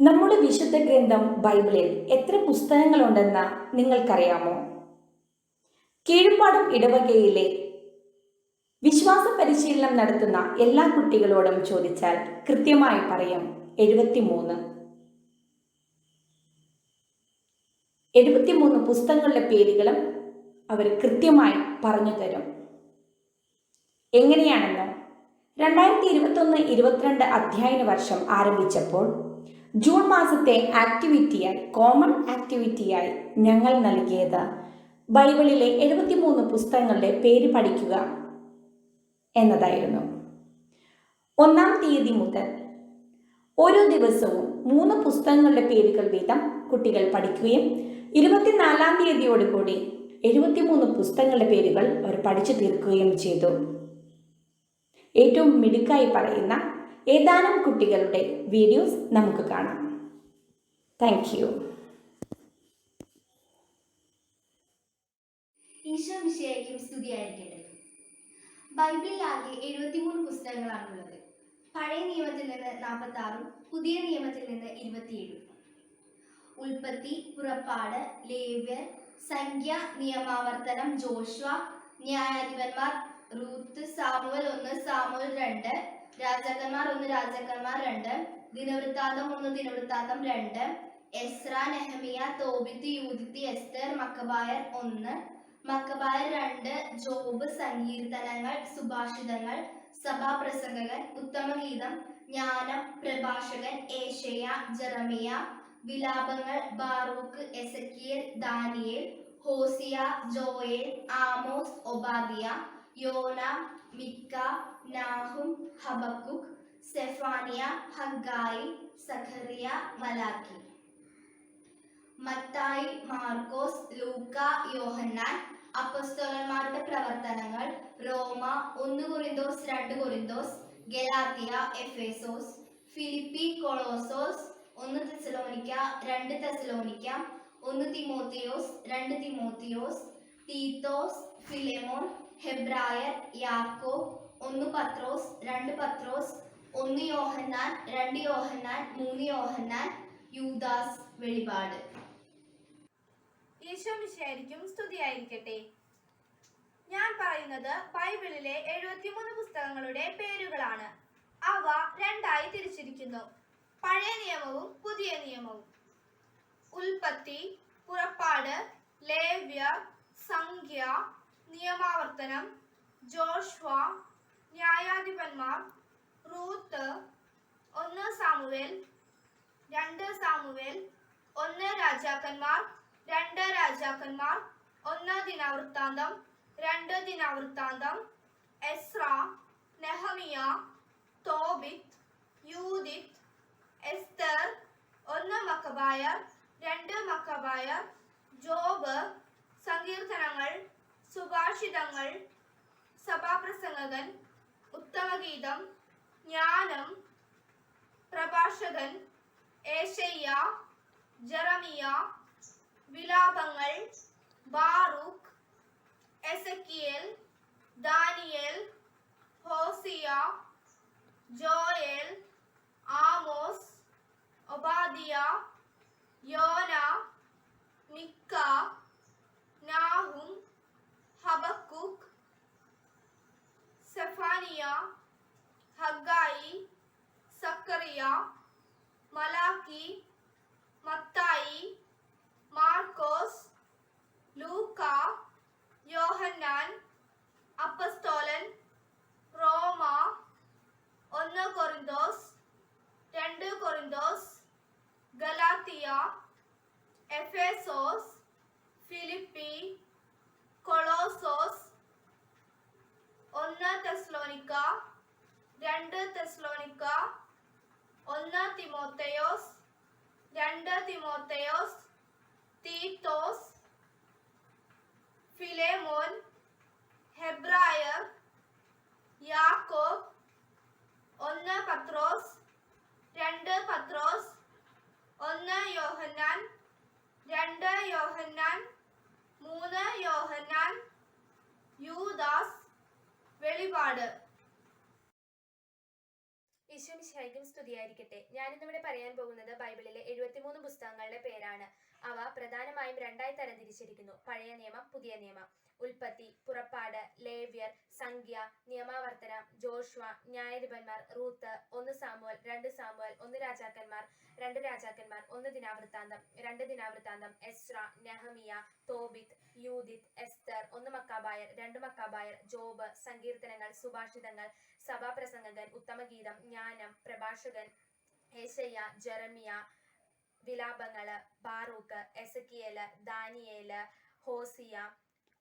നമ്മുടെ വിശുദ്ധ ഗ്രന്ഥം ബൈബിളിൽ എത്ര പുസ്തകങ്ങളുണ്ടെന്ന് നിങ്ങൾക്കറിയാമോ? കീഴ്പാടം ഇടവകയിലെ വിശ്വാസ പരിശീലനം നടത്തുന്ന എല്ലാ കുട്ടികളോടും ചോദിച്ചാൽ കൃത്യമായി പറയും എഴുപത്തിമൂന്ന്. എഴുപത്തിമൂന്ന് പുസ്തകങ്ങളുടെ പേരുകളും അവർ കൃത്യമായി പറഞ്ഞു തരും. എങ്ങനെയാണെന്നോ? രണ്ടായിരത്തി ഇരുപത്തൊന്ന് ഇരുപത്തിരണ്ട് അധ്യയന വർഷം ആരംഭിച്ചപ്പോൾ ജൂൺ മാസത്തെ ആക്ടിവിറ്റിയായി കോമൺ ആക്ടിവിറ്റിയായി ഞങ്ങൾ നൽകിയത്. ബൈബിളിലെ എഴുപത്തിമൂന്ന് പുസ്തകങ്ങളുടെ പേര് പഠിക്കുക എന്നതായിരുന്നു. ഒന്നാം തീയതി മുതൽ ഓരോ ദിവസവും മൂന്ന് പുസ്തകങ്ങളുടെ പേരുകൾ വീതം കുട്ടികൾ പഠിക്കുകയും ഇരുപത്തിനാലാം തീയതിയോടുകൂടി എഴുപത്തിമൂന്ന് പുസ്തകങ്ങളുടെ പേരുകൾ അവർ പഠിച്ചു തീർക്കുകയും ചെയ്തു. ഏറ്റവും മിടുക്കായി പറയുന്ന ഏതാനും കുട്ടികളുടെ വീഡിയോസ് നമുക്ക് കാണാം. താങ്ക് യു ഈശോ മിശിയായിരിക്കും സ്തുതിയായിരിക്കട്ടെ. ബൈബിളിൽ ആകെ എഴുപത്തിമൂന്ന് പുസ്തകങ്ങളാണുള്ളത്. പഴയ നിയമത്തിൽ നിന്ന് നാൽപ്പത്തി ആറും പുതിയ നിയമത്തിൽ നിന്ന് ഇരുപത്തിയേഴും. ഉൽപ്പത്തി പുറപ്പാട് ലേവ്യർ സംഖ്യ നിയമാവർത്തനം ജോഷ്വ ന്യായാധിപന്മാർ റൂത്ത് സാമുവൽ ഒന്ന് സാമുവൽ രണ്ട് രാജാക്കന്മാർ ഒന്ന് രാജാക്കന്മാർ രണ്ട് ദിനവൃത്താന്തം ഒന്ന് ദിനവൃത്താന്തം രണ്ട് എസ്ര നെഹമിയ തോബിത്ത് യൂതിത്ത് എസ്തർ മക്കബായർ ഒന്ന് മക്കബായർ രണ്ട് ജോബ് സങ്കീർത്തനങ്ങൾ സുഭാഷിതങ്ങൾ സഭാപ്രസംഗകൻ ഉത്തമഗീതം ജ്ഞാനം പ്രഭാഷകൻ Asia Jeremiah വിലാപങ്ങൾ Baruch Ezekiel Daniel Hosea Joel Amos Obadiah യോന മിക്ക Nahum Habakkuk Zephaniah Haggai Zechariah Malachi. Mathai Markose ലൂക്ക യോഹന്നാൻ അപ്പസ്തോലന്മാരുടെ പ്രവർത്തനങ്ങൾ റോമ ഒന്ന് കൊറിന്തോസ് രണ്ട് കൊറിന്തോസ് ഗലാത്തിയ എഫേസോസ് ഫിലിപ്പി കൊളോസോസ് ഒന്ന് തെസലോനിക്ക രണ്ട് തെസലോനിക്ക ഒന്ന് തിമോത്തിയോസ് രണ്ട് തിമോത്തിയോസ് തീത്തോസ് ഫിലെമോൻ ഹെബ്രായർ യാക്കോ ഒന്ന് പത്രോസ് രണ്ട് പത്രോസ് ഒന്ന് യോഹന്നാൻ രണ്ട് യോഹന്നാൻ മൂന്ന് യോഹന്നാൻ യൂദാസ് വെളിപാട്. ഈശോ മിശിയായിരിക്കും സ്തുതിയായിരിക്കട്ടെ. ഞാൻ പറയുന്നത് ബൈബിളിലെ എഴുപത്തിമൂന്ന് പുസ്തകങ്ങളുടെ പേരുകളാണ്. അവ രണ്ടായി തിരിച്ചിരിക്കുന്നു. പഴയ നിയമവും പുതിയ നിയമവും. ഉൽപ്പത്തി പുറപ്പാട് ലേവ്യ സംഖ്യ നിയമാവർത്തനം ജോഷ്വ ന്യായാധിപന്മാർ റൂത്ത് ഒന്ന് സാമുവേൽ രണ്ട് സാമുവേൽ ഒന്ന് രാജാക്കന്മാർ രണ്ട് രാജാക്കന്മാർ ഒന്ന് ദിനവൃത്താന്തം രണ്ട് ദിനവൃത്താന്തം എസ്ര നെഹമിയ തോബിത്ത് യൂദിത്ത് എസ്തർ ഒന്ന് മക്കബായർ രണ്ട് മക്കബായർ ജോബ് സങ്കീർത്തനങ്ങൾ സുഭാഷിതങ്ങൾ സഭാപ്രസംഗകൻ ഉത്തമഗീതം ജ്ഞാനം പ്രഭാഷകൻ ഏഷയ്യ Jeremiah വിലാപങ്ങൾ Baruch Ezekiel Daniel Hosea Joel Amos Obadiah യോന മിക്ക Nahum Habakkuk Zephaniah Haggai Zechariah Malachi Mathai Markose ലൂക്ക യോഹന്നാൻ അപ്പസ്തോലൻ റോമ ഒന്ന് കൊറിന്തോസ് രണ്ട് കൊറിന്തോസ് ഗലാത്തിയ എഫേസോസ് ഫിലിപ്പി കൊളോസോസ് ഒന്ന് തെസ്ലോനിക്ക രണ്ട് തെസ്ലോനിക്ക ഒന്ന് തിമോത്തയോസ് രണ്ട് തിമോത്തയോസ് തീത്തോസ് ഫിലേമോൻ ഹെബ്രായർ യാക്കോബ് ഒന്ന് പത്രോസ് രണ്ട് പത്രോസ് ഒന്ന് യോഹന്നാൻ രണ്ട് യോഹന്നാൻ മൂന്ന് യോഹന്നാൻ യൂദാസ് വെളിപാട് ഈശോ മിശിഹായ്ക്കും സ്തുതിയായിരിക്കട്ടെ ഞാനിന്നിവിടെ പറയാൻ പോകുന്നത് ബൈബിളിലെ എഴുപത്തിമൂന്ന് പുസ്തകങ്ങളുടെ പേരാണ് അവ പ്രധാനമായും രണ്ടായി തരംതിരിച്ചിരിക്കുന്നു. പഴയ നിയമം പുതിയ നിയമം. ഉൽപ്പത്തി പുറപ്പാട് ലേവ്യർ സംഖ്യ നിയമാവർത്തനം ജോഷ്വ ന്യായാധിപന്മാർ റൂത്ത് ഒന്ന് സാമുവൽ രണ്ട് സാമുവൽ ഒന്ന് രാജാക്കന്മാർ രണ്ട് രാജാക്കന്മാർ ഒന്ന് ദിനാവൃത്താന്തം രണ്ട് ദിനാവൃത്താന്തം എസ്ര നെഹമിയ തോബിത്ത് യൂദിത്ത് എസ്തർ ഒന്ന് മക്കാബായർ രണ്ട് മക്കാബായർ ജോബ് സങ്കീർത്തനങ്ങൾ സുഭാഷിതങ്ങൾ സഭാപ്രസംഗകൻ ഉത്തമഗീതം ജ്ഞാനം പ്രഭാഷകൻ ഏശയ്യ Jeremiah വിലാപങ്ങൾ Baruch Ezekiel Daniel Hosea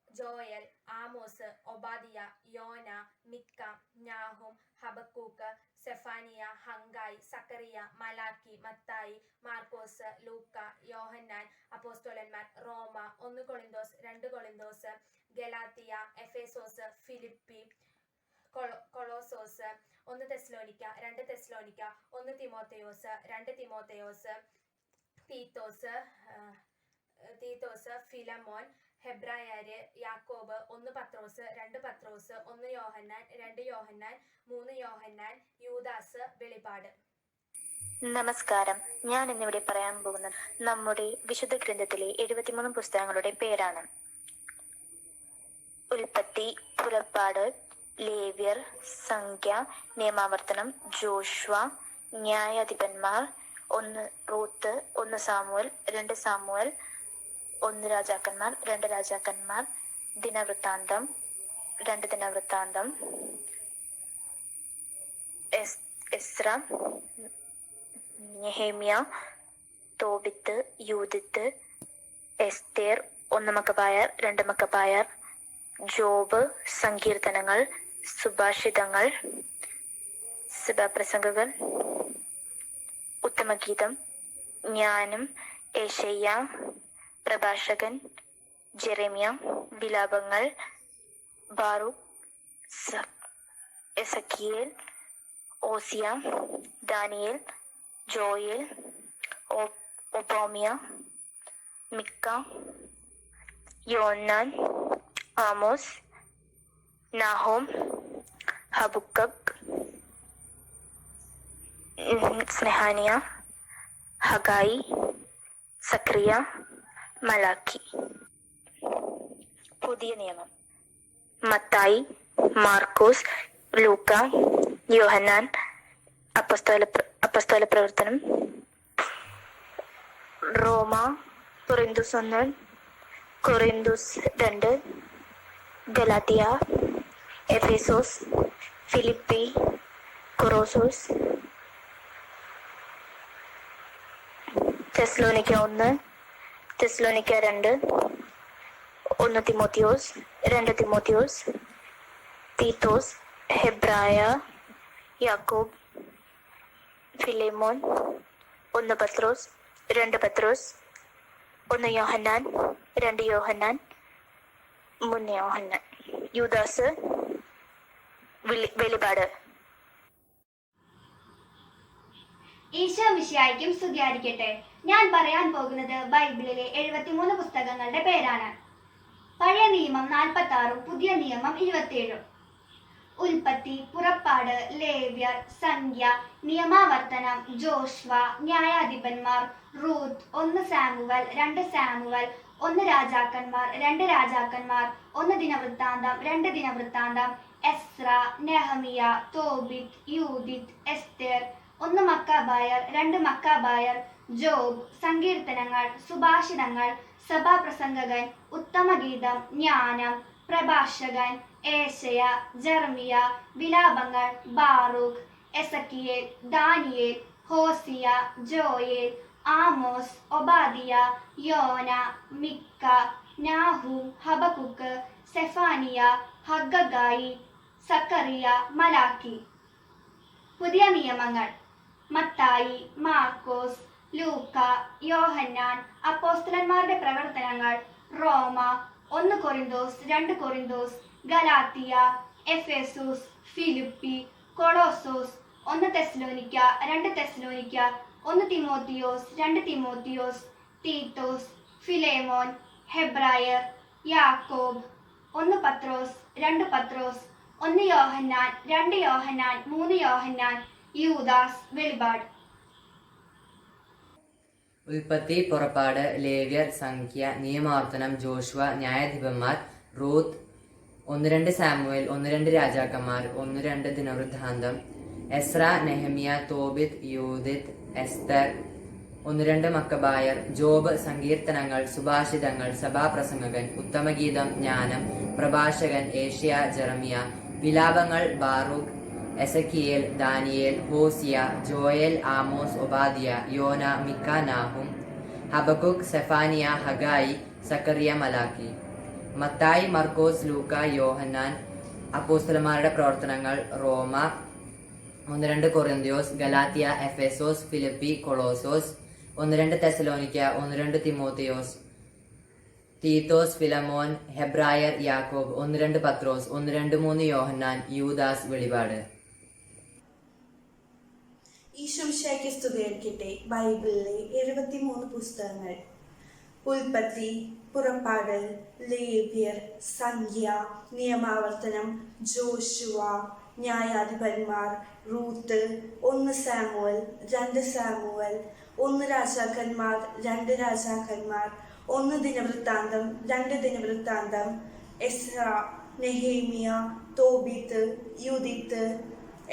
Joel Amos Obadiah യോന മിക്ക ഞാഹും ഹബക്കൂക്ക് സെഫാനിയ ഹങ്കായ് സക്കറിയ മലാക്കി മത്തായി മാർക്കോസ് ലൂക്ക യോഹന്നാൻ അപ്പോസ്തോലന്മാർ റോമ ഒന്ന് കൊളിന്തോസ് രണ്ട് കൊളിന്തോസ് ഗലാത്തിയ എഫേസോസ് ഫിലിപ്പി കൊളോ കൊളോസോസ് ഒന്ന് തെസ്ലോനിക്ക രണ്ട് തെസ്ലോനിക്ക ഒന്ന് തിമോത്തയോസ് രണ്ട് തിമോത്തയോസ് തീത്തോസ് തീത്തോസ് ഫിലമോൻ ഹെബ്രായര് യാക്കോബ് ഒന്ന് പത്രോസ് രണ്ട് പത്രോസ് ഒന്ന് യോഹന്നാൻ രണ്ട് യോഹന്നാൻ മൂന്ന് യോഹന്നാൻ യൂദാസ് വെളിപാട് നമസ്കാരം. ഞാൻ ഇന്നിവിടെ പറയാൻ പോകുന്നത് നമ്മുടെ വിശുദ്ധ ഗ്രന്ഥത്തിലെ എഴുപത്തിമൂന്ന് പുസ്തകങ്ങളുടെ പേരാണ്. ഉൽപ്പത്തി പുറപ്പാട് ലേവ്യർ സംഖ്യ നിയമാവർത്തനം ജോഷ്വ ന്യായാധിപന്മാർ ഒന്ന് റൂത്ത് ഒന്ന് സാമുവൽ രണ്ട് സാമുവൽ ഒന്ന് രാജാക്കന്മാർ രണ്ട് രാജാക്കന്മാർ ദിനവൃത്താന്തം രണ്ട് ദിനവൃത്താന്തം എസ് എസ്ര നെഹേമിയ തോബിത്ത് യൂതിത്ത് എസ്തേർ ഒന്ന് മക്കബായർ രണ്ട് മക്കബായർ ജോബ് സങ്കീർത്തനങ്ങൾ സുഭാഷിതങ്ങൾ സഭാപ്രസംഗകൾ ഉത്തമഗീതം ജ്ഞാനം ഏഷയ്യ പ്രഭാഷകൻ ജെറേമിയ വിലാപങ്ങൾ ബാറു എസക്കിയേൽ ഓസിയ ദാനിയേൽ ജോയൽ ഒബോമിയ മിക്ക യോന്നാൻ ആമോസ് നാഹോം ഹബുക്കബ് സ്നെഹാനിയ ഹഗായി സക്രിയ മലാക്കി പുതിയ നിയമം. മത്തായി മാർക്കോസ് ലൂക്ക യോഹന്നാൻ അപ്പസ്തോല അപ്പസ്തോല പ്രവർത്തനം. റോമ കൊറിന്തുസ് ഒന്ന് കൊറിന്തുസ് രണ്ട് ഗലാത്തിയ എഫേസോസ് ഫിലിപ്പി കൊറോസോസ് തെസ്ലോനിക്ക ഒന്ന് തെസ്ലോനിക്ക രണ്ട് ഒന്ന് തിമോത്തിയോസ് രണ്ട് തിമോത്തിയോസ് തീത്തോസ് ഹെബ്രായ യാക്കോബ് ഫിലേമോൻ ഒന്ന് പത്രോസ് രണ്ട് പത്രോസ് ഒന്ന് യോഹന്നാൻ രണ്ട് യോഹന്നാൻ മൂന്ന് യോഹന്നാൻ. യുദാസ് വെളിപാട്. ഈശോ വിഷയായിരിക്കും സ്തുതിയായിരിക്കട്ടെ. ഞാൻ പറയാൻ പോകുന്നത് ബൈബിളിലെ എഴുപത്തിമൂന്ന് പുസ്തകങ്ങളുടെ പേരാണ്. പഴയ നിയമം നാൽപ്പത്തി ആറും പുതിയ നിയമം ഇരുപത്തിയേഴും. ഉൽപ്പത്തി പുറപ്പാട് ലേവ്യർ സംഖ്യ നിയമാവർത്തനം ജോഷ്വ ന്യായാധിപന്മാർ റൂത്ത് ഒന്ന് സാമുവൽ രണ്ട് സാമുവൽ ഒന്ന് രാജാക്കന്മാർ രണ്ട് രാജാക്കന്മാർ ഒന്ന് ദിനവൃത്താന്തം രണ്ട് ദിനവൃത്താന്തം എസ്ര നെഹമിയ തോബിത് യൂദിത്ത് എസ്തേർ ഒന്ന് മക്കാബായർ രണ്ട് മക്കാബായർ ജോബ് സങ്കീർത്തനങ്ങൾ സുഭാഷിതങ്ങൾ സഭാപ്രസംഗകൻ ഉത്തമഗീതം ജ്ഞാനം പ്രഭാഷകൻ ഏശയ ജർമിയ വിലാപങ്ങൾ Baruch Ezekiel Daniel Hosea Joel Amos Obadiah യോന മിക്ക നാഹൂം ഹബക്കുക്ക് സെഫാനിയ ഹഗഗായി സക്കറിയ മലാക്കി പുതിയ നിയമങ്ങൾ. മത്തായി മാർക്കോസ് ലൂക്ക യോഹന്നാൻ അപ്പോസ്തലന്മാരുടെ പ്രവർത്തനങ്ങൾ റോമ ഒന്ന് കൊറിന്തോസ് രണ്ട് കൊറിന്തോസ് ഗലാത്തിയ എഫേസൂസ് ഫിലിപ്പി കൊളോസോസ് ഒന്ന് തെസ്ലോനിക്ക രണ്ട് തെസ്ലോനിക്ക ഒന്ന് തിമോത്തിയോസ് രണ്ട് തിമോത്തിയോസ് തീത്തോസ് ഫിലേമോൻ ഹെബ്രായർ യാക്കോബ് ഒന്ന് പത്രോസ് രണ്ട് പത്രോസ് ഒന്ന് യോഹന്നാൻ രണ്ട് യോഹന്നാൻ മൂന്ന് യോഹന്നാൻ യൂദാസ് വെളിപാട്. ഉൽപ്പത്തി പുറപ്പാട് ലേവ്യർ സംഖ്യ നിയമാവർത്തനം ജോഷുവ ന്യായാധിപന്മാർ റൂത്ത് ഒന്ന് രണ്ട് സാമുവേൽ ഒന്ന് രണ്ട് രാജാക്കന്മാർ ഒന്ന് രണ്ട് ദിനവൃദ്ധാന്തം എസ്ര നെഹമിയ തോബിത് യൂദിത് എസ്തർ ഒന്ന് രണ്ട് മക്കബായർ ജോബ് സങ്കീർത്തനങ്ങൾ സുഭാഷിതങ്ങൾ സഭാപ്രസംഗകൻ ഉത്തമഗീതം ജ്ഞാനം പ്രഭാഷകൻ ഏഷ്യ ജെറമിയ വിലാപങ്ങൾ Baruch Ezekiel Daniel Hosea Joel Amos Obadiah യോന മിക്ക നാഹും ഹബക്കുക് സെഫാനിയ ഹഗായി സക്കറിയ മലാക്കി മത്തായി മർക്കോസ് ലൂക്ക യോഹന്നാൻ അപ്പോസ്തലന്മാരുടെ പ്രവർത്തനങ്ങൾ റോമ ഒന്ന് രണ്ട് കൊറിന്തിയോസ് ഗലാത്തിയ എഫെസോസ് ഫിലിപ്പി കൊളോസോസ് ഒന്ന് രണ്ട് തെസലോനിക്ക ഒന്ന് രണ്ട് തിമോത്തിയോസ് തീത്തോസ് ഫിലമോൻ ഹെബ്രായർ യാക്കോബ് ഒന്ന് രണ്ട് പത്രോസ് ഒന്ന് രണ്ട് മൂന്ന് യോഹന്നാൻ യൂദാസ് വെളിപാട്. ഈശോമിശിഹായ്ക്ക് സ്തുതിയായിരിക്കട്ടെ. ബൈബിളിലെ എഴുപത്തിമൂന്ന് പുസ്തകങ്ങൾ. ഉൽപ്പത്തി പുറപ്പാട് ലേവ്യർ സംഖ്യ നിയമാവർത്തനം ജോഷുവ ന്യായാധിപന്മാർ റൂത്ത് ഒന്ന് സാമുവൽ രണ്ട് സാമുവൽ ഒന്ന് രാജാക്കന്മാർ രണ്ട് രാജാക്കന്മാർ ഒന്ന് ദിനവൃത്താന്തം രണ്ട് ദിനവൃത്താന്തം Ezra Nehemiah Tobit Judith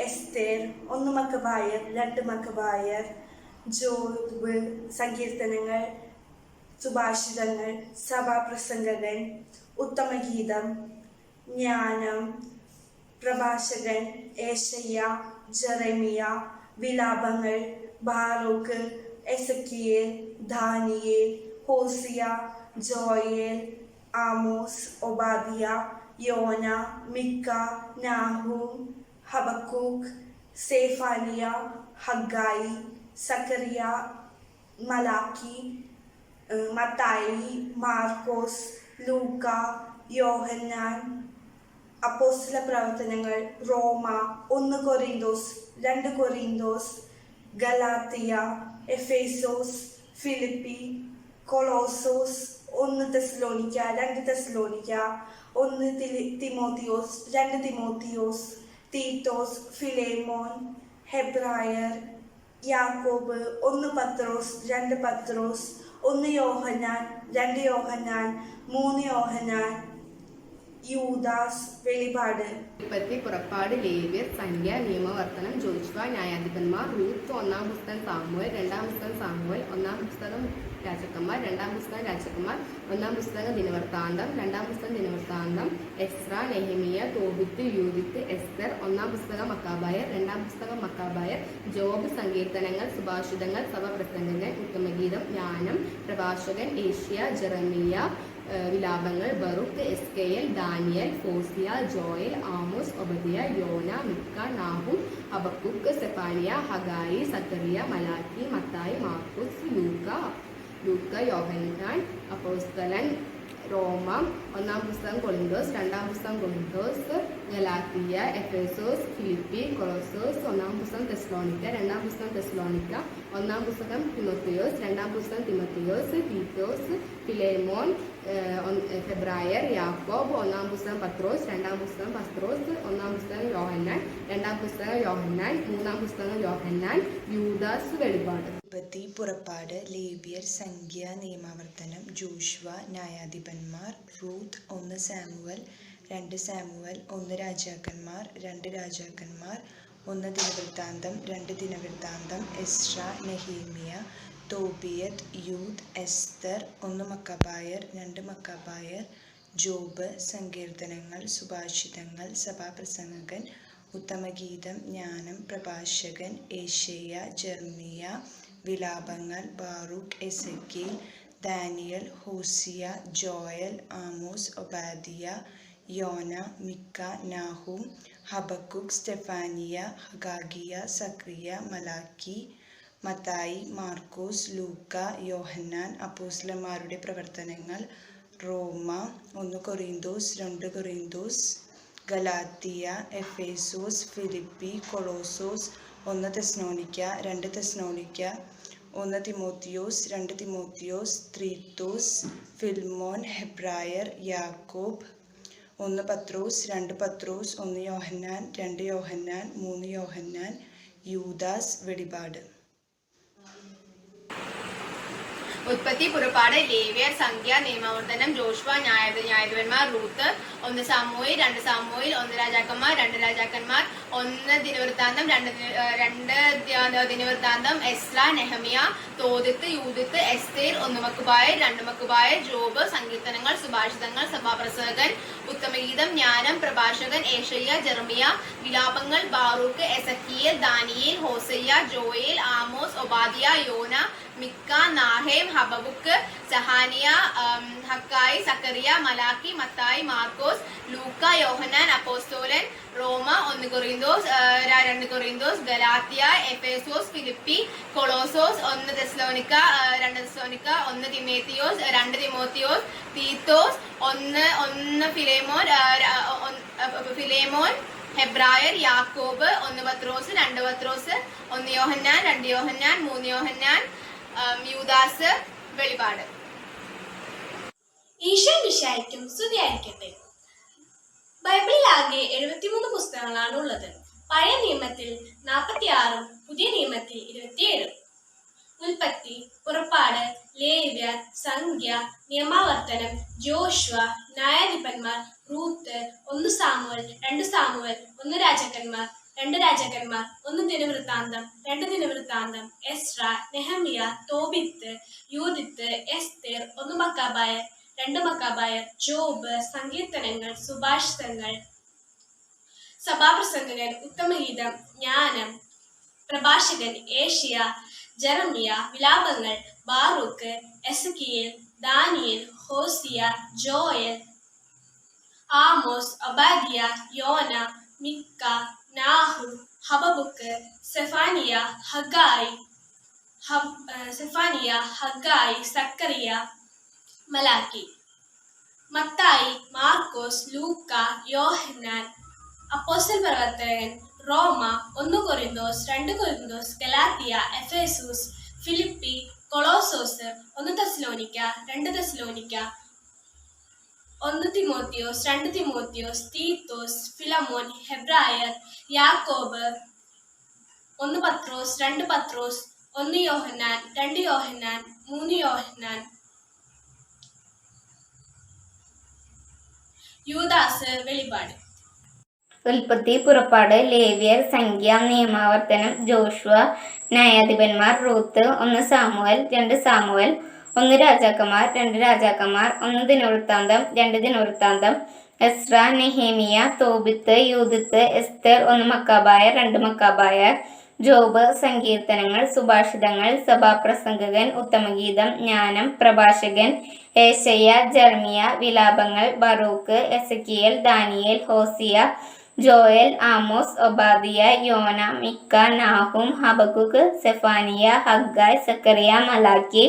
Esther ഒന്ന് മക്കബായർ രണ്ട് മക്കബായർ ജോബ് സങ്കീർത്തനങ്ങൾ സുഭാഷിതങ്ങൾ സഭാപ്രസംഗകൻ ഉത്തമഗീതം ജ്ഞാനം പ്രഭാഷകൻ ഏഷയ്യ Jeremiah വിലാപങ്ങൾ Baruch Ezekiel Daniel Hosea Joel Amos Obadiah Yona Mika Nahum Habakkuk Zephaniah Haggai Zechariah Malachi Mathai Markose Luka Yohannan അപ്പോസ്ല പ്രവർത്തനങ്ങൾ റോമ ഒന്ന് കൊറിന്തോസ് രണ്ട് കൊറിന്തോസ് ഗലാത്തിയ എഫേസോസ് ഫിലിപ്പി കൊളോസോസ് ഒന്ന് തെസ്ലോണിക്ക രണ്ട് തെസ്ലോണിക്ക ഒന്ന് തിമോത്തിയോസ് രണ്ട് തിമോത്തിയോസ് തീത്തോസ് ഫിലേമോൻ ഹെബ്രായർ യാക്കോബ് ഒന്ന് പത്രോസ് രണ്ട് പത്രോസ് ഒന്ന് യോഹനാൻ രണ്ട് യോഹനാൻ മൂന്ന് യോഹന്നാൻ യൂദാസ് വെളിപാട്. ഉൽപ്പത്തി പുറപ്പാട് ലേവ്യർ സംഖ്യ നിയമവർത്തനം ജോഷുവ ന്യായാധിപന്മാർ റൂത്ത് ഒന്നാം പുസ്തകം സാമുവൽ രണ്ടാം പുസ്തകം സാമുവൽ ഒന്നാം പുസ്തകം രാജാക്കന്മാർ രണ്ടാം പുസ്തകം രാജാക്കന്മാർ ഒന്നാം പുസ്തകം ദിനവൃത്താന്തം രണ്ടാം പുസ്തകം ദിനവൃത്താന്തം എസ്ര നെഹമിയ തോബിത്ത് യൂദിത്ത് എസ്തർ ഒന്നാം പുസ്തകം മക്കാബായർ രണ്ടാം പുസ്തകം മക്കാബായർ ജോബ് സങ്കീർത്തനങ്ങൾ സുഭാഷിതങ്ങൾ സഭപ്രസംഗങ്ങൾ ഉത്തമഗീതം ജ്ഞാനം പ്രഭാഷകൻ ഏഷ്യ ജെറമിയ വിലാപങ്ങൾ ബറുക്ക് എസ്കേൽ ദാനിയൽ ഫോസിയ ജോയൽ ആമോസ് ഒബദിയ യോന മിക്ക നാഹും അബക്കുക്ക് സെഫാനിയ ഹഗായി സക്കറിയ മലാക്കി മത്തായി മാർക്കുസ് ലൂക്ക ലൂക്ക യോഹന്നാൻ അപ്പോസ്തലൻ റോമ ഒന്നാം പുസ്തകം കൊളിന്തോസ് രണ്ടാം പുസ്തകം കൊളിന്തോസ് ഗലാത്തിയ എഫേസോസ് ഫിലിപ്പി കൊളോസോസ് ഒന്നാം പുസ്തകം തെസ്ലോണിക്ക രണ്ടാം പുസ്തകം തെസ്ലോണിക്ക ഒന്നാം പുസ്തകം തിമോത്തിയോസ് രണ്ടാം പുസ്തകം തിമോത്തിയോസ് തീത്തോസ് ഫിലേമോൻ ഫെബ്രായർ യാക്കോബ് ഒന്നാം പുസ്തകം പത്രോസ് രണ്ടാം പുസ്തകം പത്രോസ് ഒന്നാം പുസ്തകം യോഹന്നാൻ രണ്ടാം പുസ്തകം യോഹന്നാൻ മൂന്നാം പുസ്തകം യോഹന്നാൻ യൂദാസ് വെളിപാട്. ഉൽപ്പത്തി പുറപ്പാട് ലേബിയർ സംഖ്യ നിയമാവർത്തനം ജോഷുവ ന്യായാധിപന്മാർ റൂത്ത് ഒന്ന് സാമുവൽ രണ്ട് സാമുവൽ ഒന്ന് രാജാക്കന്മാർ രണ്ട് രാജാക്കന്മാർ ഒന്ന് ദിനവൃത്താന്തം രണ്ട് ദിനവൃത്താന്തം എസ്ര നെഹീമിയ തോബിയത് യൂത്ത് എസ്തർ ഒന്ന് മക്കബായർ രണ്ട് മക്കബായർ ജോബ് സങ്കീർത്തനങ്ങൾ സുഭാഷിതങ്ങൾ സഭാപ്രസംഗകൻ ഉത്തമഗീതം ജ്ഞാനം പ്രഭാഷകൻ ഏഷ്യ ജർമിയ വിലാപങ്ങൾ Baruch എസക്കിൽ Daniel Hosea Joel Amos Obadiah യോന മിക്ക Nahum Habakkuk Zephaniah Haggai Zechariah Malachi Mathai Markose ലൂക്ക യോഹന്നാൻ അപ്പോസ്ലന്മാരുടെ പ്രവർത്തനങ്ങൾ റോമ ഒന്ന് കൊറിന്തോസ് രണ്ട് കൊറിന്തോസ് ഗലാത്തിയ എഫേസോസ് ഫിലിപ്പി കൊളോസോസ് ഒന്ന് തെസ്നോനിക്ക രണ്ട് തെസ്നോനിക്ക ഒന്ന് തിമോത്തിയോസ് രണ്ട് തിമോത്തിയോസ് ത്രീത്തോസ് ഫിൽമോൻ ഹെബ്രായർ യാക്കോബ് ഒന്ന് പത്രോസ് രണ്ട് പത്രോസ് ഒന്ന് യോഹന്നാൻ രണ്ട് യോഹന്നാൻ മൂന്ന് യോഹന്നാൻ യൂദാസ് വെടിപാട്. ഉത്പത്തി പുറപ്പാട് ലേവ്യർ സംഖ്യ നിയമാവർത്തനം ജോഷ്വ ന്യായ ന്യായാധിപന്മാർ റൂത്ത് ഒന്ന് സാമൂയിൽ രണ്ട് സാമൂയിൽ ഒന്ന് രാജാക്കന്മാർ രണ്ട് രാജാക്കന്മാർ ഒന്ന് ദിനവൃത്താന്തം രണ്ട് രണ്ട് ദിനവൃത്താന്തം എസ്ര നെഹമിയ തോതിത്ത് യൂതിത്ത് എസ്തേർ രണ്ട് മക്കുബായ ജോബ് സങ്കീർത്തനങ്ങൾ സുഭാഷിതങ്ങൾ സഭാപ്രസംഗകൻ ഉത്തമഗീതം ജ്ഞാനം പ്രഭാഷകൻ ഏഷയ്യ Jeremiah വിലാപങ്ങൾ Baruch Ezekiel Daniel Hosea Joel Amos Obadiah Yona Mika Nahum ഹബബുക്ക് സഹാനിയ ഹക്കായി Zacharia Malachi Mathai Markose ലൂക്ക യോഹനാൻ അപ്പോസ്തോലൻ റോമ ഒന്ന് കൊറിന്തോസ് രണ്ട് കൊറിന്തോസ് ഗലാത്തിയ എഫേസോസ് ഫിലിപ്പി കൊളോസോസ് ഒന്ന് തെസ്ലോനിക്ക രണ്ട് തെസ്ലോനിക്ക ഒന്ന് തിമേത്തിയോസ് രണ്ട് തിമോത്തിയോസ് തീത്തോസ് ഒന്ന് ഒന്ന് ഫിലേമോൻ ഫിലേമോൻ ഹെബ്രായർ യാക്കോബ് ഒന്ന് പത്രോസ് രണ്ട് പത്രോസ് ഒന്ന് യോഹന്നാൻ രണ്ട് യോഹന്നാൻ മൂന്ന് യോഹന്നാൻ യൂദാസ് വെളിപാട്. ഈശോ മിശായിക്കും സ്തുതിയായിരിക്കട്ടെ. ബൈബിളിലാകെ എഴുപത്തിമൂന്ന് പുസ്തകങ്ങളാണ് ഉള്ളത്. പഴയ നിയമത്തിൽ നാൽപ്പത്തി ആറും പുതിയ നിയമത്തിൽ ഇരുപത്തിയേഴും. ഉൽപ്പത്തി പുറപ്പാട് ലേവ്യ സംഖ്യ നിയമാവർത്തനം ജോഷ്വ ന്യായാധിപന്മാർ റൂത്ത് ഒന്ന് സാമുവൽ രണ്ട് സാമുവൽ ഒന്ന് രാജാക്കന്മാർ രണ്ട് രാജാക്കന്മാർ ഒന്ന് ദിനവൃത്താന്തം രണ്ട് ദിനവൃത്താന്തം എസ്ര നെഹമിയ തോബിത്ത് യൂതിത്ത് എസ്തേർ ഒന്ന് മക്കാബായർ രണ്ട് മക്കാബായർ ജോബ് സങ്കീർത്തനങ്ങൾ സുഭാഷിതങ്ങൾ സഭാപ്രസംഗകൻ ഉത്തമഗീതം ജ്ഞാനം പ്രഭാഷകൻ ഏഷ്യ ജെറമിയ വിലാപങ്ങൾ Baruch Ezekiel Daniel Hosea Joel Amos അബാദിയ യോന മിക്ക നാഹു ഹബബുക്ക് സെഫാനിയ ഹഗായി സെഫാനിയ ഹഗായി സക്കറിയ മലാക്കി മത്തായി മാർക്കോസ് ലൂക്ക യോഹന്നാൻ അപ്പോസ്റ്റൽ പ്രവർത്തകൻ റോമ ഒന്ന് കൊറിന്തോസ് രണ്ട് കൊറിന്തോസ് ഗലാത്തിയ എഫേസൂസ് ഫിലിപ്പി കൊളോസോസ് ഒന്ന് തെസ്ലോനിക്ക രണ്ട് തെസ്ലോനിക്ക ഒന്ന് തിമോത്തിയോസ് രണ്ട് തിമോത്തിയോസ് തീത്തോസ് ഫിലമോൻ ഹെബ്രായർ യാക്കോബ് ഒന്ന് പത്രോസ് രണ്ട് പത്രോസ് ഒന്ന് യോഹന്നാൻ രണ്ട് യോഹന്നാൻ മൂന്ന് യോഹന്നാൻ യൂദാസ് വെളിപാട്. ഉൽപ്പത്തി പുറപ്പാട് ലേവിയർ സംഖ്യ നിയമാവർത്തനം ജോഷുവ ന്യായാധിപന്മാർ റൂത്ത് ഒന്ന് സാമുവൽ രണ്ട് സാമുവൽ ഒന്ന് രാജാക്കന്മാർ രണ്ട് രാജാക്കന്മാർ ഒന്ന് ദിനവൃത്താന്തം രണ്ട് ദിനവൃത്താന്തം എസ്ര നെഹേമിയ തോബിത്ത് യൂതിത്ത് എസ്തർ ഒന്ന് മക്കാബായർ രണ്ട് മക്കാബായ ജോബ് സങ്കീർത്തനങ്ങൾ സുഭാഷിതങ്ങൾ സഭാപ്രസംഗകൻ ഉത്തമഗീതം ജ്ഞാനം പ്രഭാഷകൻ ഏശയ്യ ജർമിയ വിലാപങ്ങൾ Baruch Ezekiel Daniel Hosea Joel Amos Obadiah യോന മിക്ക നാഹും ഹബക്കുക്ക് സെഫാനിയ ഹഗ്ഗായ് സക്കറിയ മലാക്കി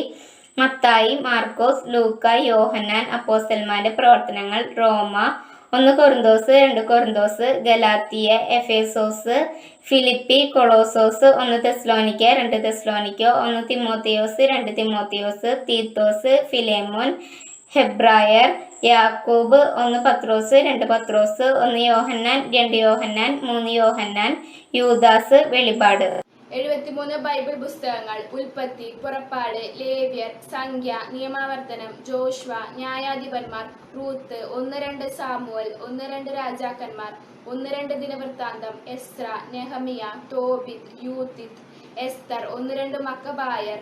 മത്തായി മാർക്കോസ് ലൂക്ക യോഹന്നാൻ അപ്പോസൽമാരുടെ പ്രവർത്തനങ്ങൾ റോമ ഒന്ന് കൊറിന്തോസ് രണ്ട് കൊറിന്തോസ് ഗലാത്തിയ എഫേസോസ് ഫിലിപ്പി കൊളോസോസ് ഒന്ന് തെസ്ലോനിക്ക രണ്ട് തെസ്ലോനിക്ക ഒന്ന് തിമോത്തിയോസ് രണ്ട് തിമോത്തിയോസ് തീത്തോസ് ഫിലേമോൻ ഹെബ്രായർ യാക്കോബ് ഒന്ന് പത്രോസ് രണ്ട് പത്രോസ് ഒന്ന് യോഹന്നാൻ രണ്ട് യോഹന്നാൻ മൂന്ന് യോഹന്നാൻ യൂദാസ് വെളിപാട്. എഴുപത്തിമൂന്ന് ബൈബിൾ പുസ്തകങ്ങൾ ഉൽപ്പത്തി പുറപ്പാട് ലേവ്യർ സംഖ്യ നിയമാവർത്തനം ജോഷ്വ ന്യായാധിപന്മാർ റൂത്ത് ഒന്ന് രണ്ട് സാമുവൽ ഒന്ന് രണ്ട് രാജാക്കന്മാർ ഒന്ന് രണ്ട് ദിനവൃത്താന്തം എസ്ര നെഹമിയ തോബിത് യൂത്തിത് എസ്തർ ഒന്ന് രണ്ട് മക്കബായർ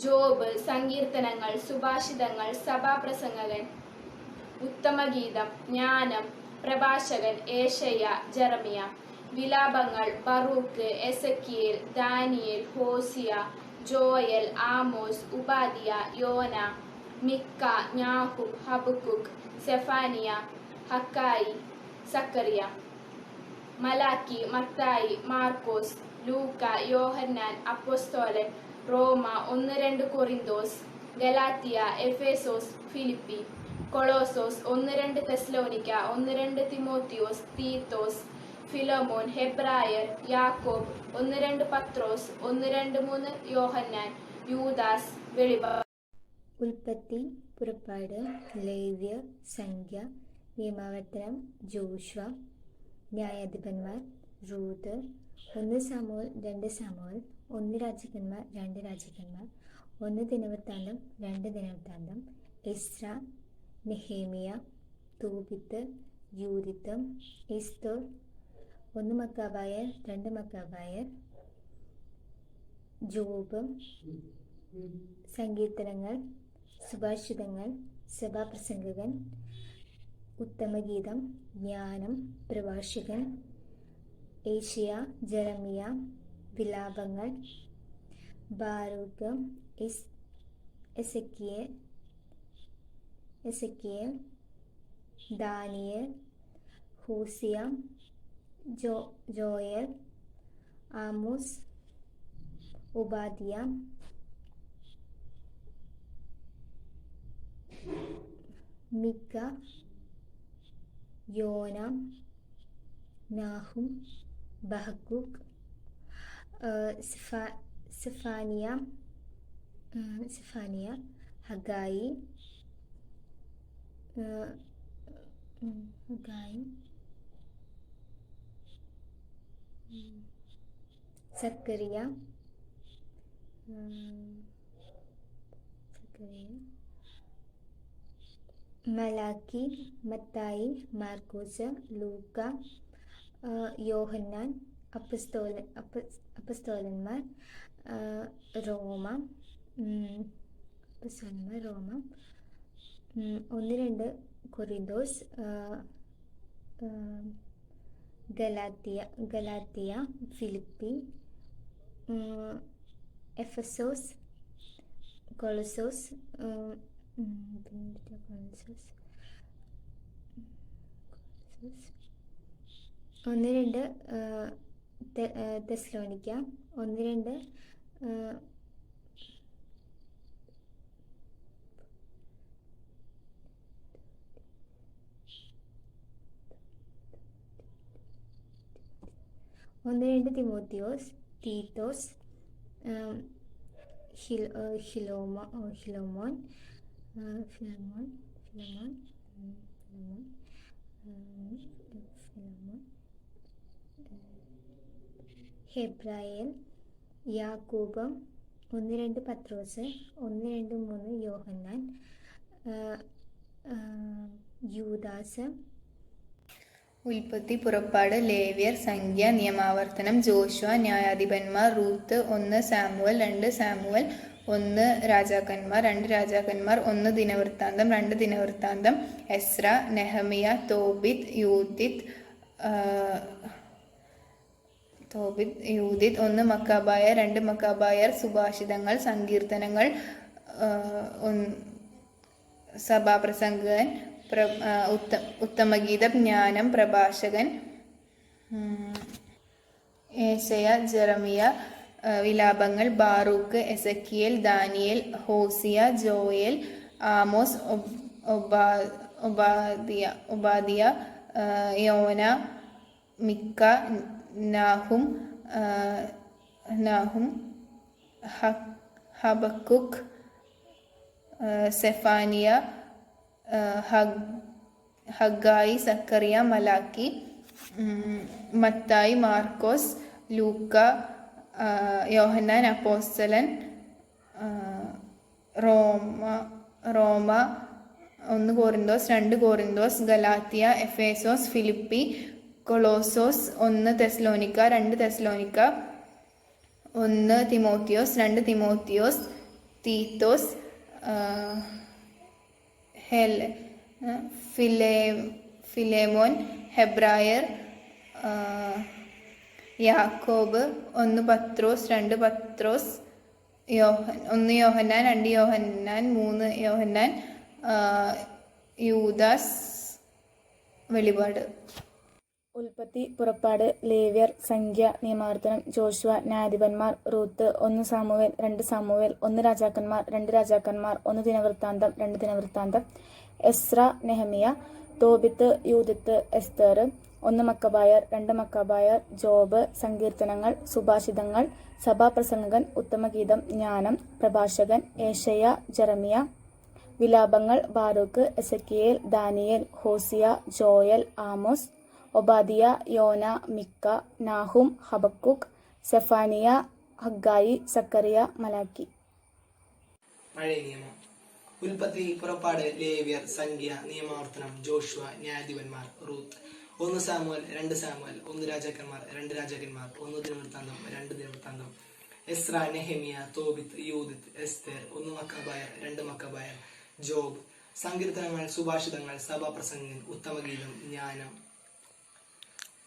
ജോബ് സങ്കീർത്തനങ്ങൾ സുഭാഷിതങ്ങൾ സഭാപ്രസംഗകൻ ഉത്തമഗീതം ജ്ഞാനം പ്രഭാഷകൻ ഏഷയ്യ ജെറമിയ വിലാപങ്ങൾ Baruch Ezekiel Daniel Hosea Joel Amos ഉപാദിയ യോന മിക്ക ഞാഹു ഹബുക്കുക് സെഫാനിയ ഹക്കായി സക്കറിയ. മലാക്കി മത്തായി മാർക്കോസ് ലൂക്ക യോഹന്നാൻ അപ്പോസ്തോലൻ റോമ ഒന്ന് രണ്ട് കൊറിന്തോസ് ഗലാത്തിയ എഫേസോസ് ഫിലിപ്പി. കൊളോസോസ് ഒന്ന് രണ്ട് തെസ്ലോനിക്ക ഒന്ന് രണ്ട് തിമോത്തിയോസ് തീത്തോസ് ഫിലോമോൻ ഹെബ്രായർ യാക്കോബ് ഒന്ന് രണ്ട് പത്രോസ് ഒന്ന് രണ്ട് മൂന്ന് യോഹന്നാൻ യൂദാസ് ഉൽപ്പത്തി പുറപ്പാട് ലേവ്യ സംഖ്യ നിയമാവർത്തനം ജോഷ്വ ന്യായാധിപന്മാർ റൂത്ത് ഒന്ന് സമോൽ രണ്ട് സമോൽ ഒന്ന് രാജകന്മാർ രണ്ട് രാജകന്മാർ ഒന്ന് ദിനവൃത്താന്തം രണ്ട് ദിനവൃത്താന്തം എസ്ര നെഹേമിയ തൂബിത്ത് യൂരിത്തം എസ്തോർ ഒന്ന് മക്കാബായർ രണ്ട് മക്കാബായർ ജോബ് സങ്കീർത്തനങ്ങൾ സുഭാഷിതങ്ങൾ സഭാപ്രസംഗകൻ ഉത്തമഗീതം ജ്ഞാനം പ്രഭാഷകൻ ഏഷ്യ ജലമിയ വിലാപങ്ങൾ ബാരൂക്ക് എസ് എസക്കിയെ എസക്കിയെ ദാനിയൽ ഹൂസിയ ജോ ജോയൽ ആമോസ് ഉപാധ്യ മിക്ക യോന നാഹും ബഹക്കൂക്ക് സിഫാനിയ സിഫാനിയ ഹഗായി ഹഗായി. സക്കറിയ മലാക്കി മത്തായി മാർക്കോസ് ലൂക്ക യോഹന്നാൻ അപ്പസ്തോല അപ്പ അപ്പസ്തോലന്മാർ റോമ അപ്പസ്തോലന്മാർ റോമ. ഒന്ന് രണ്ട് കൊറിന്തോസ് ഗലാത്തിയ ഗലാത്തിയ ഫിലിപ്പി എഫസോസ് കൊളസോസ് കൊളസോസ്? ഒന്ന് രണ്ട് ആ, തെ- ആ, തെസ്ലോനിക്ക ഒന്ന് രണ്ട് ഒന്ന് രണ്ട് തിമോത്തിയോസ് തീത്തോസ് ഹിലോമ ഹിലോമോൻ ഫിലോമോൻ ഫിലോമോൻ ഫിലോമോൻ ഹെബ്രായൽ യാക്കൂബം ഒന്ന് രണ്ട് പത്രോസ് ഒന്ന് രണ്ട് മൂന്ന് യോഹന്നാൻ യൂദാസ് ഉൽപ്പത്തി പുറപ്പാട് ലേവ്യർ സംഖ്യ നിയമാവർത്തനം ജോഷുവ ന്യായാധിപന്മാർ റൂത്ത് ഒന്ന് സാമുവൽ രണ്ട് സാമുവൽ ഒന്ന് രാജാക്കന്മാർ രണ്ട് രാജാക്കന്മാർ ഒന്ന് ദിനവൃത്താന്തം രണ്ട് ദിനവൃത്താന്തം എസ്ര നെഹമിയ തോബിത് യൂതിത് തോബിത് യൂതിത് ഒന്ന് മക്കാബായ രണ്ട് മക്കാബായർ സുഭാഷിതങ്ങൾ സങ്കീർത്തനങ്ങൾ സഭാപ്രസംഗൻ പ്ര ഉത്ത ഉത്തമഗീത ജ്ഞാനം പ്രഭാഷകൻ ഏശയ ജെറമിയ വിലാപങ്ങൾ ബാറൂക്ക് എസക്കിയൽ ദാനിയൽ ഹോസിയ ജോയൽ ആമോസ് ഒബ്- ഒബാ- ഒബാദിയ ഒബാദിയ യോന മിക്ക നാഹും നാഹും ഹബക്കുക്ക് സെഫാനിയ ഹഗായി സക്കറിയ മലാക്കി മത്തായി മാർക്കോസ് ലൂക്ക യോഹന്നാൻ അപ്പോസ്തലൻ റോമ റോമ ഒന്ന് കോറിന്തോസ് രണ്ട് കോറിന്തോസ് ഗലാത്തിയ എഫേസോസ് ഫിലിപ്പി കൊളോസോസ് ഒന്ന് തെസ്ലോനിക്ക രണ്ട് തെസ്ലോനിക്ക ഒന്ന് തിമോത്തിയോസ് രണ്ട് തിമോത്തിയോസ് തീത്തോസ് ഹെൽ ഫിലേ ഫിലേമോൻ ഹെബ്രായർ യാക്കോബ് ഒന്ന് പത്രോസ് രണ്ട് പത്രോസ് യോഹൻ ഒന്ന് യോഹന്നാൻ രണ്ട് യോഹന്നാൻ മൂന്ന് യോഹന്നാൻ യൂദാസ് വെളിപാട്. ഉൽപ്പത്തി പുറപ്പാട് ലേവ്യർ സംഖ്യ നിയമാവർത്തനം ജോഷുവ ന്യായാധിപന്മാർ റൂത്ത് ഒന്ന് സാമുവേൽ രണ്ട് സാമുവേൽ ഒന്ന് രാജാക്കന്മാർ രണ്ട് രാജാക്കന്മാർ ഒന്ന് ദിനവൃത്താന്തം രണ്ട് ദിനവൃത്താന്തം. എസ്ര നെഹമിയ തോബിത്ത് യൂതിത്ത് എസ്തർ ഒന്ന് മക്കബായർ രണ്ട് മക്കബായർ ജോബ് സങ്കീർത്തനങ്ങൾ സുഭാഷിതങ്ങൾ സഭാപ്രസംഗകൻ ഉത്തമഗീതം ജ്ഞാനം പ്രഭാഷകൻ ഏഷയ ജെറമിയ. വിലാപങ്ങൾ Baruch Ezekiel Daniel Hosea Joel Amos Obadiah യോന മിക്ക നാഹും ഹബക്കുക്ക് സെഫാനിയ ഹഗ്ഗായി സക്കറിയ മലാക്കി. ഉൽപ്പത്തി പുറപ്പാട് ലേവ്യർ സംഖ്യ നിയമാവർത്തനം ജോഷുവ ന്യായാധിപന്മാർ റൂത്ത്. ഒന്ന് സാമുവൽ രണ്ട് സാമുവൽ ഒന്ന് രാജാക്കന്മാർ രണ്ട് രാജാക്കന്മാർ ഒന്ന് ദിനവൃത്താന്തം രണ്ട് ദിനവൃത്താന്തം. എസ്ര നെഹമിയ തോബിത്ത് യൂദിത്ത് എസ്തേർ ഒന്ന് മക്കബായർ രണ്ട് മക്കബായർ ജോബ്. സങ്കീർത്തനങ്ങൾ സുഭാഷിതങ്ങൾ സഭാപ്രസംഗൻ ഉത്തമഗീതം ജ്ഞാനം.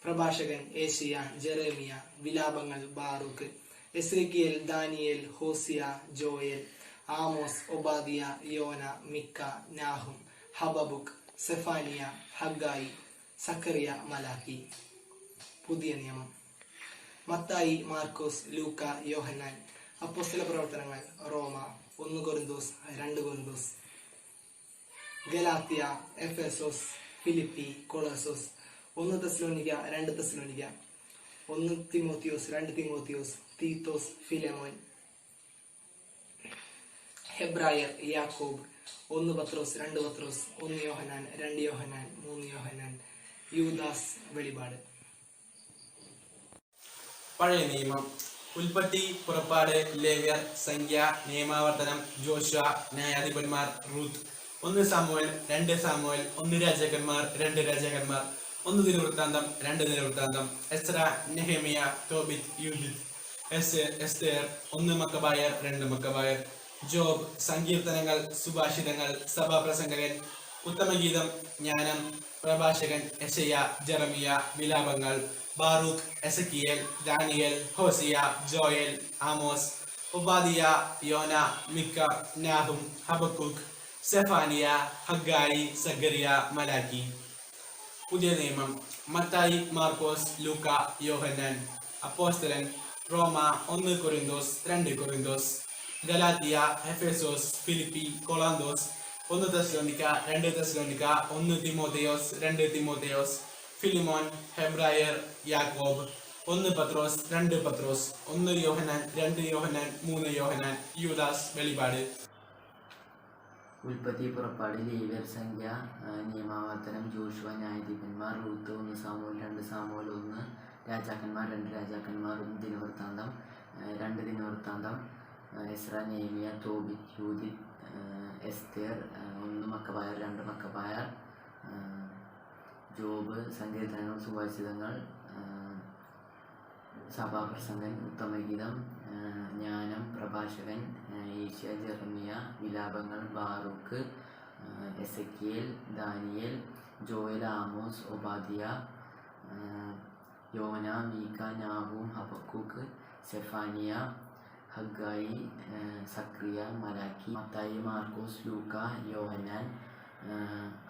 പ്രഭാഷകൻ ഏഷ്യ ജെറേമിയ വിലാപങ്ങൾ Baruch എസ്രിക്കിയൽ Daniel Hosea Joel Amos Obadiah യോന മിക്ക നാഹും ഹബബുക്ക് സെഫാനിയ ഹഗായി സക്കറിയ മലാക്കി പുതിയ നിയമം. മത്തായി മാർക്കോസ് ലൂക്ക യോഹന്നാൻ. അപ്പോസ്തല പ്രവർത്തനങ്ങൾ റോമ ഒന്ന് കൊറിന്തോസ് രണ്ട് കൊറിന്തോസ് ഗലാത്തിയ എഫേസോസ് ഫിലിപ്പി കൊളോസോസ്. ഒന്ന് തെസ്ലോനിക്ക രണ്ട് തെസ്ലോനിക്ക ഒന്ന് തിമോത്തിയോസ് രണ്ട് തിമോത്തിയോസ്. തീത്തോസ് ഫിലമോൻ. ഹെബ്രായർ യാക്കോബ്. ഒന്ന് പത്രോസ് രണ്ട് പത്രോസ്. ഒന്ന് യോഹനാൻ രണ്ട് യോഹനാൻ മൂന്ന് യോഹനാൻ യൂദാസ് വെളിപാട്. പഴയ നിയമം. ഉൽപ്പത്തി പുറപ്പാട് ലേവ്യർ സംഖ്യ നിയമാവർത്തനം ജോഷ ന്യായാധിപന്മാർ റൂത്ത്. ഒന്ന് സാമുവൽ രണ്ട് സാമുവൽ. ഒന്ന് രാജാക്കന്മാർ രണ്ട് രാജാക്കന്മാർ. ഒന്ന് ദിനവൃത്താന്തം രണ്ട് ദിനവൃത്താന്തം എസ്ര നെഹമിയ തോബിത് യൂദിത് എസ് എസ്തേർ ഒന്ന് മക്കബായർ രണ്ട് മക്കബായർ. ജോബ് സങ്കീർത്തനങ്ങൾ സുഭാഷിതങ്ങൾ സഭാപ്രസംഗകൻ ഉത്തമഗീതം ജ്ഞാനം പ്രഭാഷകൻ എസയ്യ ജെറമിയ വിലാപങ്ങൾ Baruch Ezekiel Daniel Hosea Joel Amos ഉപാദിയ യോന മിക്ക നാഹും ഹബക്കുഖ് സെഫാനിയ ഹഗായി സഗറിയ മലാക്കി. പുതിയ നിയമം. മത്തായി മാർക്കോസ് ലൂക്ക യോഹന്നാൻ അപ്പോസ്തലൻ റോമ ഒന്ന് കൊറിന്തോസ് രണ്ട് കൊറിന്തോസ് ഗലാത്തിയ എഫേസോസ് ഫിലിപ്പി കൊളാന്തോസ് ഒന്ന് തെസ്ലോനിക്ക രണ്ട് തെസ്ലോനിക്ക ഒന്ന് തിമോതയോസ് രണ്ട് തിമോതയോസ് ഫിലിമോൻ ഹെബ്രായർ യാക്കോബ് ഒന്ന് പത്രോസ് രണ്ട് പത്രോസ് ഒന്ന് യോഹനാൻ രണ്ട് യോഹനാൻ മൂന്ന് യോഹനാൻ യൂദാസ് വെളിപാട്. ഉൽപ്പത്തി പുറപ്പാട് ലേവ്യർ സംഖ്യ നിയമാവർത്തനം ജോഷുവ ന്യായാധിപന്മാർ റൂത്ത് ഒന്ന് സാമൂൽ രണ്ട് സാമൂൽ ഒന്ന് രാജാക്കന്മാർ രണ്ട് രാജാക്കന്മാർ ഒന്ന് ദിനവൃത്താന്തം രണ്ട് ദിനവൃത്താന്തം എസ്ര നേമിയ തോബി യൂദിത് എസ്തേർ ഒന്ന് മക്കബായർ രണ്ട് മക്കബായർ ജോബ് സങ്കീർത്തനങ്ങൾ സുഭാഷിതങ്ങൾ സഭാപ്രസംഗൻ ഉത്തമഗീതം ജ്ഞാനം പ്രഭാഷകൻ ഈശ ജെറമിയ വിലാപങ്ങൾ Baruch Ezekiel Daniel Joel Amos Obadiah യോന മീക്ക നാഹൂം ഹബക്കൂക്ക് സെഫാനിയ ഹഗായി സക്രിയ മലാക്കി മത്തായി മാർക്കോസ് ലൂക്ക യോഹന്നാൻ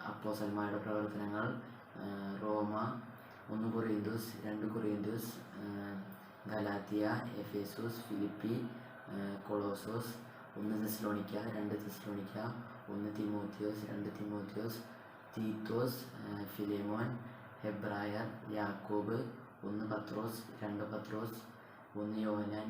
അപ്പോസന്മാരുടെ പ്രവർത്തനങ്ങൾ റോമ ഒന്ന് കൊറിയന്തോസ് രണ്ട് കൊറിയന്തോസ് ഗലാത്തിയ എഫേസോസ് ഫിലിപ്പി കൊളോസോസ് ഒന്ന് തെസ്ലോണിക്ക രണ്ട് തെസ്ലോണിക്ക ഒന്ന് തിമോത്തിയോസ് രണ്ട് തിമോത്തിയോസ് തീത്തോസ് ഫിലേമോൻ ഹെബ്രായർ യാക്കോബ് ഒന്ന് പത്രോസ് രണ്ട് പത്രോസ് ഒന്ന് യോഹനാൻ